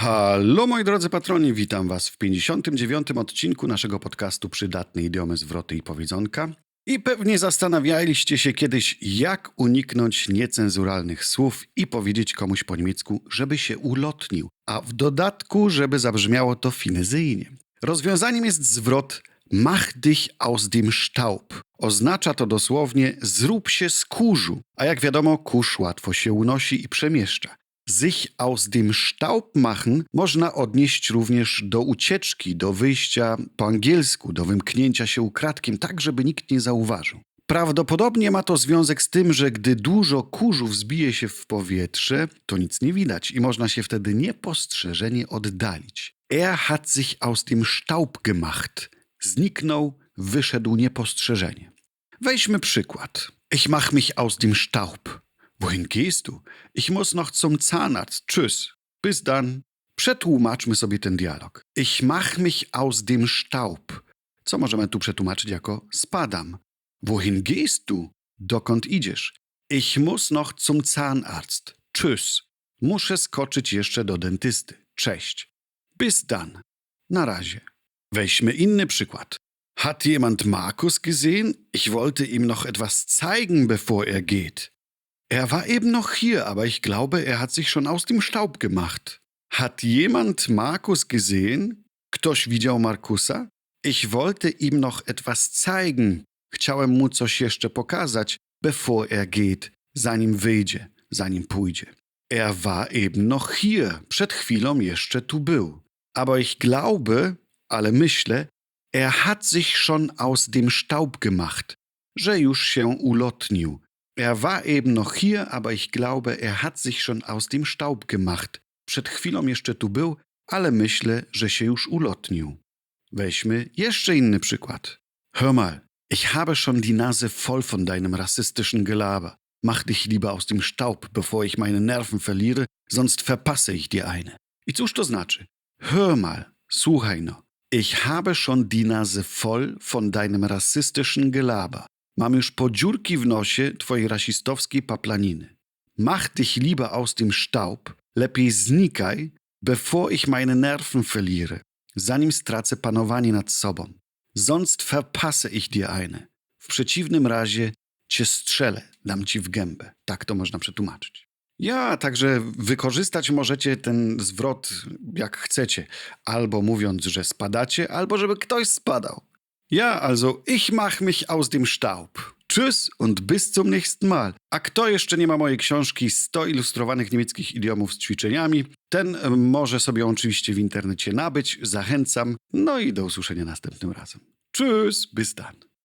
Hallo moi drodzy patroni, witam was w 59. odcinku naszego podcastu Przydatne idiomy, zwroty i powiedzonka. I pewnie zastanawialiście się kiedyś, jak uniknąć niecenzuralnych słów i powiedzieć komuś po niemiecku, żeby się ulotnił, a w dodatku, żeby zabrzmiało to finezyjnie. Rozwiązaniem jest zwrot Mach dich aus dem Staub. Oznacza to dosłownie zrób się z kurzu, a jak wiadomo, kurz łatwo się unosi i przemieszcza. Sich aus dem Staub machen można odnieść również do ucieczki, do wyjścia po angielsku, do wymknięcia się ukradkiem, tak żeby nikt nie zauważył. Prawdopodobnie ma to związek z tym, że gdy dużo kurzu wzbije się w powietrze, to nic nie widać i można się wtedy niepostrzeżenie oddalić. Er hat sich aus dem Staub gemacht. Zniknął, wyszedł niepostrzeżenie. Weźmy przykład. Ich mach mich aus dem Staub. Wohin gehst du? Ich muss noch zum Zahnarzt. Tschüss. Bis dann. Przetłumaczmy sobie ten dialog. Ich mach mich aus dem Staub. Co możemy tu przetłumaczyć jako spadam? Wohin gehst du? Dokąd idziesz? Ich muss noch zum Zahnarzt. Tschüss. Muszę skoczyć jeszcze do dentysty. Cześć. Bis dann. Na razie. Weźmy inny przykład. Hat jemand Markus gesehen? Ich wollte ihm noch etwas zeigen, bevor er geht. Er war eben noch hier, aber ich glaube, er hat sich schon aus dem Staub gemacht. Hat jemand Markus gesehen? Ktoś widział Markusa? Ich wollte ihm noch etwas zeigen. Chciałem mu coś jeszcze pokazać, bevor er geht, zanim wyjdzie, zanim pójdzie. Er war eben noch hier. Przed chwilą jeszcze tu był. Aber ich glaube, ale myślę, er hat sich schon aus dem Staub gemacht, że już się ulotnił. Er war eben noch hier, aber ich glaube, er hat sich schon aus dem Staub gemacht. Przed chwilą jeszcze tu był, ale myślę, że się już ulotnił. Weźmy jeszcze inny przykład. Hör mal, ich habe schon die Nase voll von deinem rassistischen Gelaber. Mach dich lieber aus dem Staub, bevor ich meine Nerven verliere, sonst verpasse ich dir eine. I cóż to znaczy? Hör mal, słuchaj no. Ich habe schon die Nase voll von deinem rassistischen Gelaber. Mam już po dziurki w nosie twojej rasistowskiej paplaniny. Mach dich lieber aus dem Staub, lepiej znikaj, bevor ich meine Nerven verliere, zanim stracę panowanie nad sobą. Sonst verpasse ich dir eine. W przeciwnym razie cię strzelę, dam ci w gębę. Tak to można przetłumaczyć. Ja, także wykorzystać możecie ten zwrot jak chcecie. Albo mówiąc, że spadacie, albo żeby ktoś spadał. Ja, also ich mach mich aus dem Staub. Tschüss und bis zum nächsten Mal. A kto jeszcze nie ma mojej książki 100 ilustrowanych niemieckich idiomów z ćwiczeniami, ten em, może sobie ją oczywiście w internecie nabyć. Zachęcam. No i do usłyszenia następnym razem. Tschüss, bis dann.